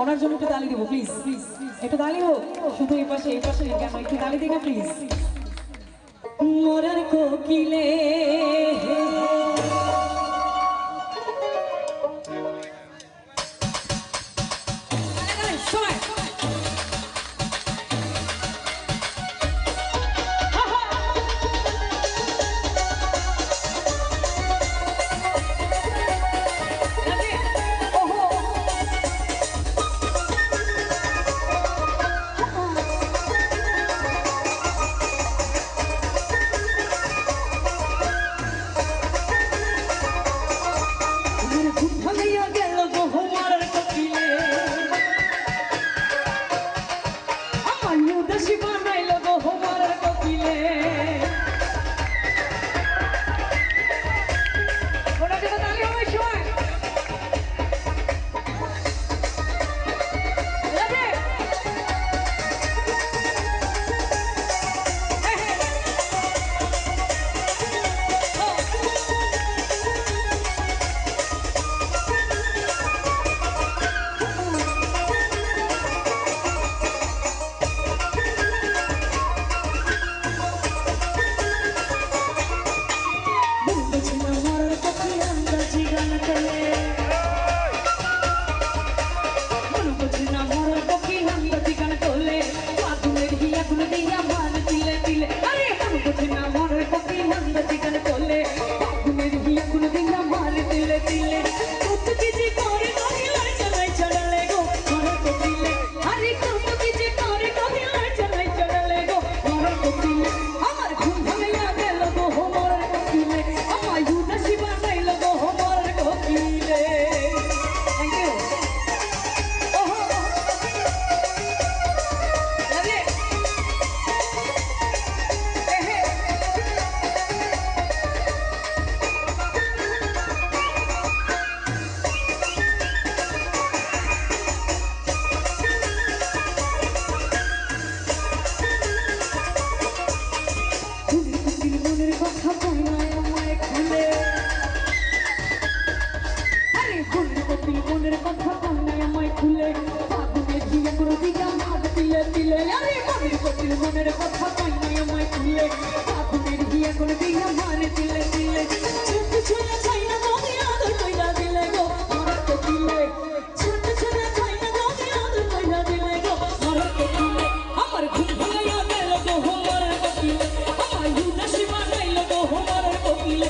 ওনার জন্য একটু তালি দেবো প্লিজ একটু তালি হোক। শুধু এই পাশে এই পাশে একটু তালি দিই প্লিজ মরার কোকিলে বুঝি না মরার পক্ষে আন্দাজি গান দিলে দিলে আরে মনের কপিল মনের কথা বলায় আমায় খুলে ফাগুনের দিয়ে করে দিয়া মার দিলে দিলে ছোট ছোট ছাই না গো আদর কইরা দিলে গো, মনের কপিলে ছোট ছোট ছাই না গো আদর কইরা দিলে গো, মনের কপিলে আমার ঘুম ভাঙাইয়া গেল গো, মনের কপিলে আমার উদাসী বানাইল গো, মনের কপিলে